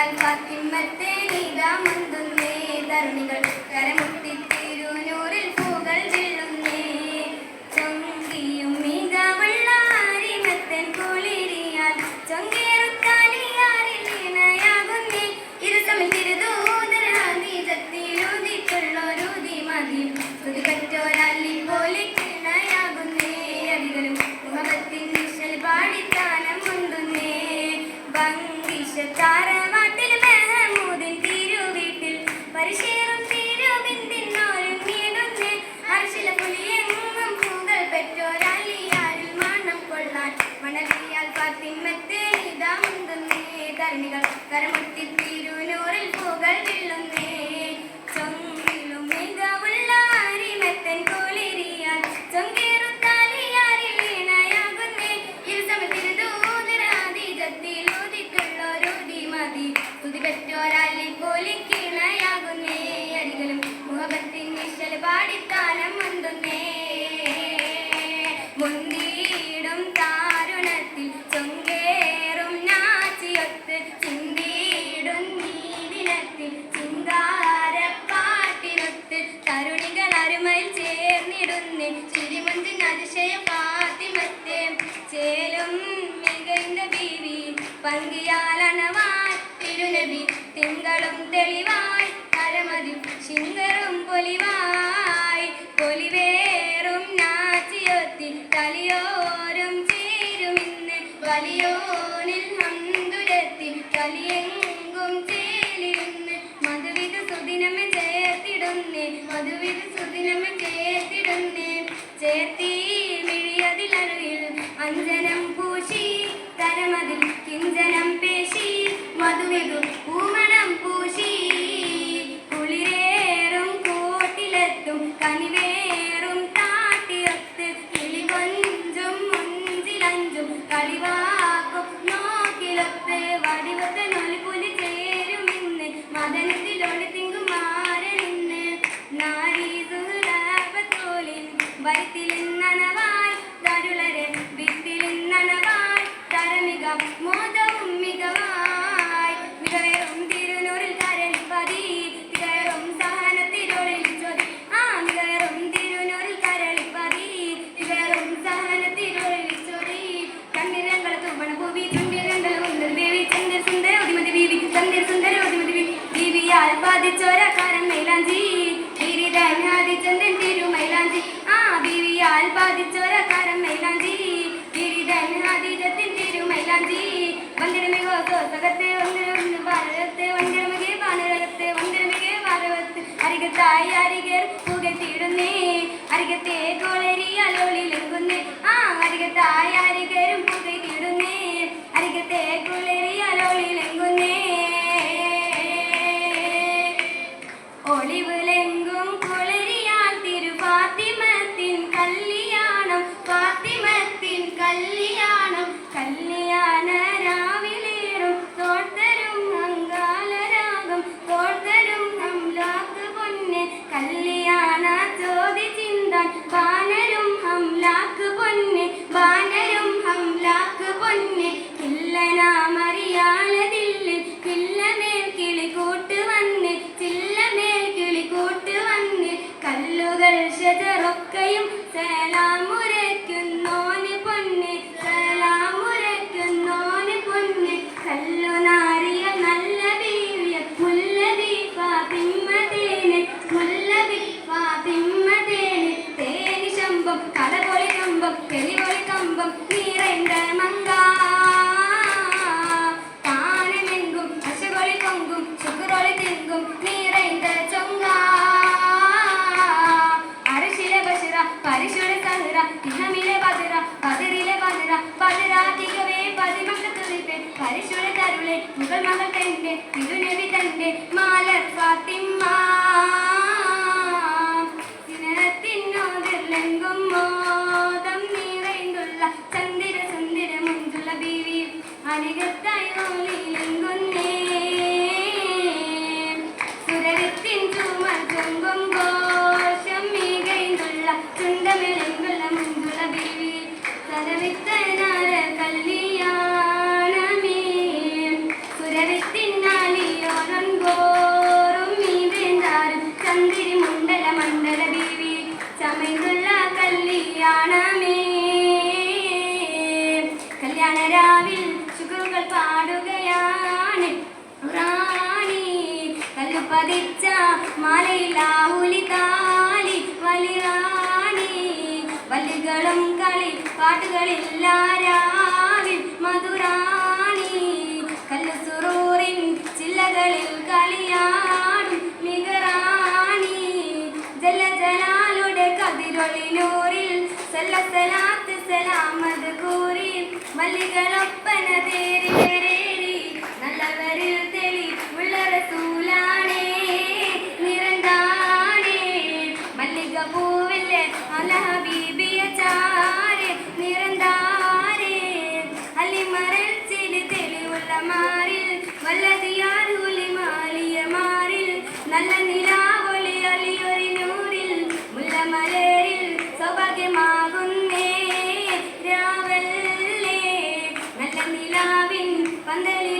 മണലിയാൽ ഫാത്തിമത്തെ പോലെ കിണയാകുന്നേ. താരവാട്ടിൽ മണലിയാൽ ഫാത്തിമത്തെ ഇതാ മുന്തുന്നേ തരണികൾ കരമുട്ടി തിരുനൂറിൽ പൂകൾ വീഴുന്നേ അതിശയ ഫാത്തിമത്തെ ചേലും മികൈന്ദ ബീവി പങ്കിയാലണവാൻ തിരുനബി തിങ്കളും തെളിവായി കരമതി ശിങ്കറും പൊലിവായി പൊലിവേറും നാച്ചിയൊത്തി തലിയോരും ചേരുമിന്ന് വലിയോനിൽ ഹന്തുരത്തി കലിയെങ്കും ചേലിരുന്ന് മധുവിധ സുദിനമ ചേർത്തിടുന്നേ മധുവിധ സുദിനമ ചേർത്തിടുന്നേ ചേർത്തി മിഴിയതിലറിയിൽ പൂശി തരമതിൽ കിഞ്ചനം പേശി മധുവിധു പൂമണം പൂശി. കുളിരേറും കോട്ടിലെത്തും കനിവേറും താട്ടിയത്ത്. കിളികൊഞ്ചും മുഞ്ചിലഞ്ചും കളിവാക്കും നോക്കിലൊത്ത്. വടിവത്ത് നൊലിപുലി ചേരുമിന്ന് മദനത്തിലൊളി തിങ്കുമാരനിന്ന് നാരീ സുഹൃതോലിൻ വയറ്റിലിന്നണവായി തരുളരെ തിരുനൂറിൽ പതി. ആ തുമ്പണ ഭൂവി മൈലാഞ്ചി. ആ ബീവിയാൽ ബാധിച്ചോരക്കാരൻ മൈലാഞ്ചി. സോസകത്തെ വന്ദനം ഭാരതത്തെ വന്ദനമികെ ഭാരതത്തെ വന്ദനമികെ ഭാരതത്ത് അരികത്തായി അരികർ പുകത്തിടുന്നേ അരികത്തെ കോളരിയാലോളിലെങ്കുന്നേ ആ അരികത്തായി അരികരും പുകത്തിടുന്നേ അരികത്തെ കോളരിയാലോളിലെങ്കുന്നേ ഒളിവിലെങ്കും കുളിരിയാൽ കല്ലുകൾ ഷജറൊക്കെയും സലാമുരയ്ക്കുന്നോന് തരുളെ മുകൾ മകൾ തന്റെ തിരുനബി തന്റെ മാലർ പതിച്ച മാലയിലാഹുലി താലി വലിറാണി. വല്ലികളും കളി പാട്ടുകളില്ല രാവിൽ മധുരാണി. കല്ലു സുറൂറിൻ ചില്ലകളിൽ കളിയാടും മികറാണി ജല ജലാലുടെ കതിരൊളിനൂറിൽ സല്ലസലാത്ത് സലാമത് കൂറി മല്ലികളൊപ്പന തേരിലേറേറി മാറിൽ വല്ലതിയാറുലി മാലിയ മാറിൽ നല്ല നിലാവൊളി അലിയൊരി നൂറിൽ മുല്ലമലരിൽ സൗഭാഗ്യമാകുന്നേ. രാവല്ലേ നല്ല നിലാവിൻ പന്തലി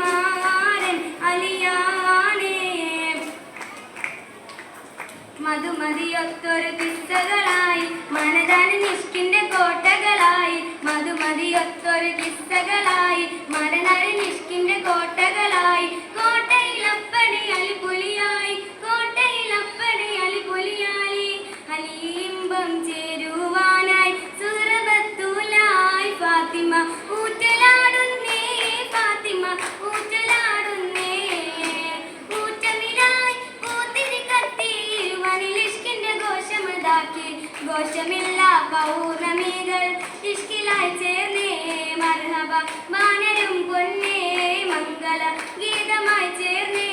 മാരൻ അലിയാണേ. മധുമതിയൊത്തൊരു കിസ്സകളായി മനതാന നിഷ്കിന്റെ കോട്ടകളായി മധുമതിയൊത്തൊരു കിസ്സകളായി വാനരും പൊന്നേ മംഗള ഗീതമായി ചേർന്നേ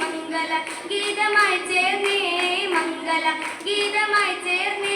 മംഗള ഗീതമായി ചേർന്നേ മംഗള ഗീതമായി ചേർന്നേ.